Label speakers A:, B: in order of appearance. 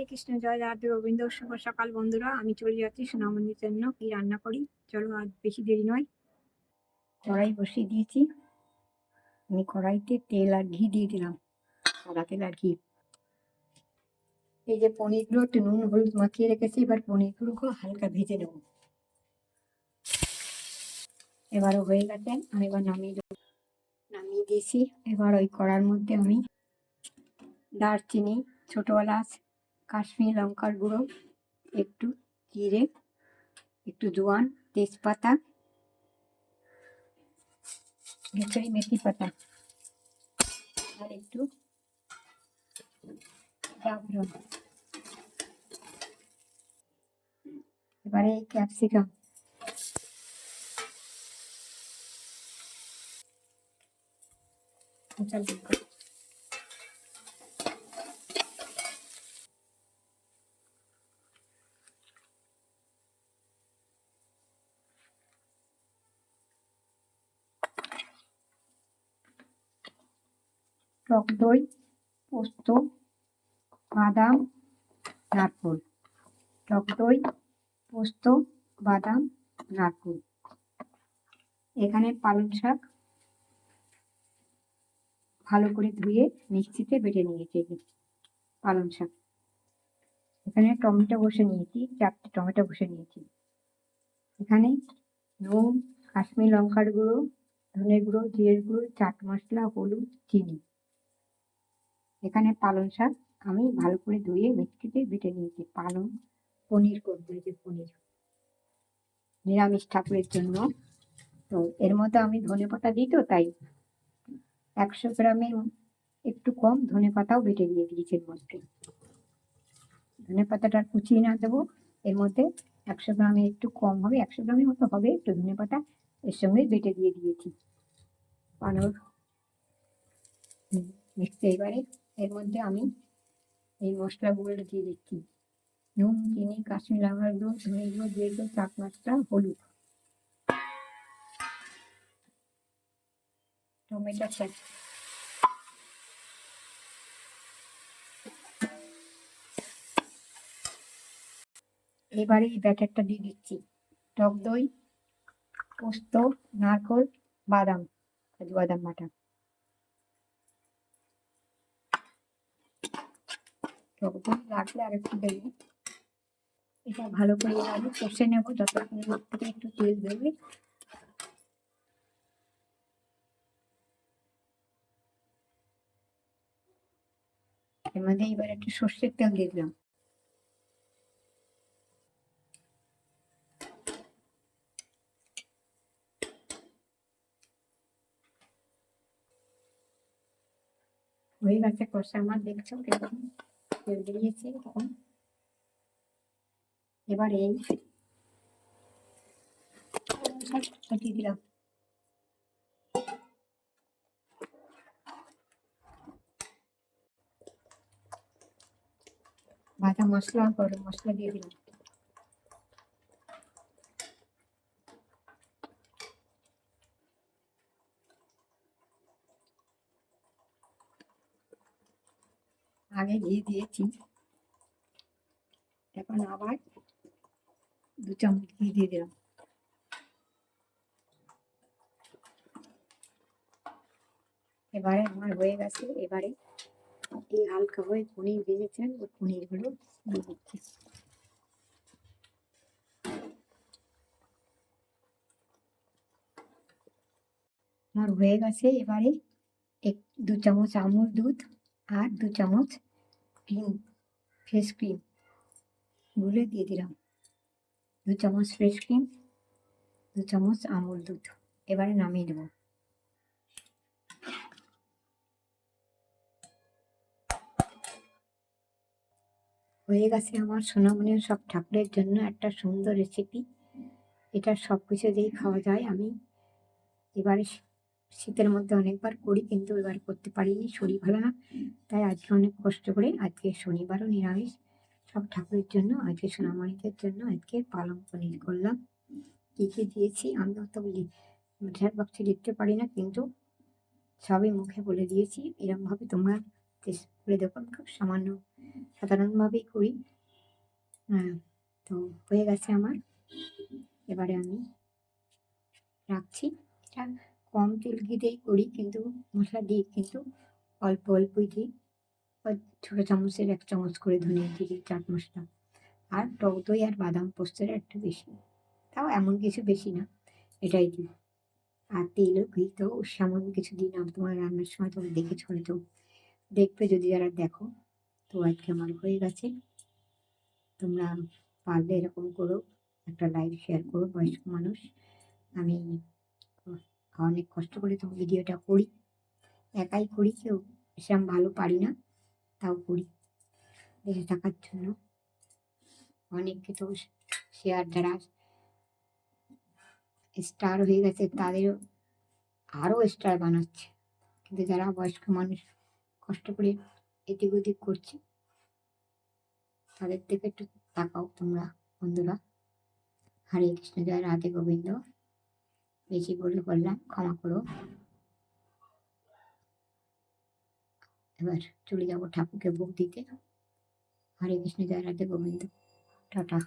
A: রাধে কৃষ্ণ, জয় রাধে রবীন্দ্র শুভ সকাল বন্ধুরা। আমি চলে যাচ্ছি সোনামন্দির জন্য কি রান্না করি? চলো আর বেশি দেরি নয়। কড়াই বসিয়ে দিয়েছি। আমি কড়াইতে তেল আর ঘি দিয়ে দিলাম। সাদা তেল আর ঘি। এই যে পনিরগুলো একটু নুন, হলুদ মাখিয়ে রেখেছি, এবার পনিরগুলোকে হালকা ভেজে নেব। এবারও হয়ে গেছে। আমি এবার নামিয়ে দেবো। নামিয়ে দিয়েছি। এবার ওই কড়ার মধ্যে আমি দারচিনি ছোট এলাচ কাশ্মীর লঙ্কার গুঁড়ো, একটু জিরে, একটু জোয়ান, তেজপাতা ভেতরে মেথি পাতা আর একটু জাফরান এবারে এই ক্যাপসিকাম কাঁচা টক দই, পোস্ত, বাদাম, নারকোল। টক দই, পোস্ত, বাদাম, নারকোল। এখানে পালং শাক ভালো করে ধুয়ে মিক্সিতে বেটে নিয়েছি পালং শাক। এখানে টমেটো বসে নিয়েছি, চারটে টমেটো বসে নিয়েছি। এখানে নুন, কাশ্মীর লঙ্কার গুঁড়ো, ধনে গুঁড়ো, জিরের গুঁড়ো, চাট মশলা, হলুদ, চিনি। এখানে পালং শাক আমি ভালো করে ধুয়ে মিক্সিতে বেটে নিয়েছি। পালং, পনির এই যে পনির। নিরামিষ ঠাকুরের জন্য। তো এর মধ্যে আমি ধনে পাতা দিই তো, তাই একশো গ্রামের একটু কম ধনে পাতাও বেটে দিয়ে দিয়েছি এর মধ্যে। ধনে পাতাটা কুচিয়ে না দেবো, এর মধ্যে একশো গ্রামে একটু কম হবে, একশো গ্রামের মতো হবে একটু ধনে পাতা, এর সঙ্গে বেটে দিয়ে দিয়েছি। পালক মিক্সি এবারে এর মধ্যে আমি এই মশলাগুলো দিয়ে দিচ্ছি। নুন, চিনি, কাশ্মীর লঙ্কার গুঁড়ো, ধনে গুঁড়ো দিয়ে দিল চাট মশলা হলুদ। টমেটো সস এবারে এই ব্যাটারটা দিয়ে দিচ্ছি। টক দই, পোস্ত, নারকোল, বাদাম, কাজু বাদাম বাটা। টক লাগলে আর একটু দেবো। এটা ভালো করে আলু কষে নেব যতক্ষণ থেকে একটু তেল দেবে। এর মধ্যে এবার একটু সর্ষের তেল দিয়ে দিলাম। হয়ে গেছে কষা আমার দেখছ কেমন তেল বেরিয়েছে এবার এই দিলাম। ভাজা মশলা গরম মশলা দিয়ে দিলাম। আগে ঘি দিয়েছি। এখন আবার দু চামচ ঘি দিয়ে দিলাম। এবারে আমার হয়ে গেছে, এবারে এই হালকা হয়ে পনির ভেজেছেন ওই পনিরগুলো দিয়ে দিচ্ছি। আমার হয়ে গেছে, এবারে এক, দু চামচ আমুল দুধ আর দু চামচ ক্রিম ফ্রেশ ক্রিম গুলে দিয়ে দিলাম। দু চামচ ফেস ক্রিম দু চামচ আমুল দুধ। এবারে নামিয়ে দেবো হয়ে গেছে আমার সোনামণির সব ঠাকুরের জন্য একটা সুন্দর রেসিপি এটা সব কিছু দিয়েই খাওয়া যায়। আমি এবারে শীতের মধ্যে অনেকবার করি, কিন্তু এবার করতে পারিনি, শরীর ভালো না। তাই আজকে অনেক কষ্ট করে আজকে শনিবারও নিরামিষ। সব ঠাকুরের জন্য, আজকে সোনামণিদের জন্য আজকে পালং পনির করলাম। কী কী দিয়েছি আমি অত ঝাড় বক্সে লিখতে পারি না, কিন্তু সবই মুখে বলে দিয়েছি। এরকমভাবে তোমরা করে দেখো খুব সামান্য সাধারণভাবেই করি। হ্যাঁ তো হয়ে গেছে আমার। এবারে আমি রাখছি। এটা কম তেল ঘিতেই করি কিন্তু মশলা দিই, কিন্তু অল্প অল্পই দিই। ছোটো চামচের এক চামচ করে ধনিয়া দিই, চাট মশলা। আর টক দই আর বাদাম পোস্তের একটু বেশি। তাও এমন কিছু বেশি না, এটাই দিই। আর তেল ঘি তো সামান্য কিছু দিই না তোমার রান্নার সময় তোমরা দেখেছ হয়তো। দেখবে যদি যারা দেখো, তো আজকে আমার হয়ে গেছে। তোমরা পারলে এরকম করো, একটা লাইক শেয়ার করো, বয়স্ক মানুষ। আমি অনেক কষ্ট করে তো ভিডিওটা করি। একাই করি কেউ সেরকম ভালো পারি না, তাও করি। বেঁচে থাকার জন্য। অনেককে তো শেয়ার যারা স্টার হয়ে গেছে, তাদেরও আরও স্টার বানাচ্ছে। কিন্তু যারা বয়স্ক মানুষ, কষ্ট করে এদিক ওদিক করছে, তাদের থেকে একটু তাকাও তোমরা, বন্ধুরা। হরে কৃষ্ণ, জয় রাধে গোবিন্দ। বেশি ভুল বললাম, ক্ষমা করো। এবার চলে যাব ঠাকুরকে বুক দিতে। হরে কৃষ্ণ, জয় রাধে গোবিন্দ। টাটা।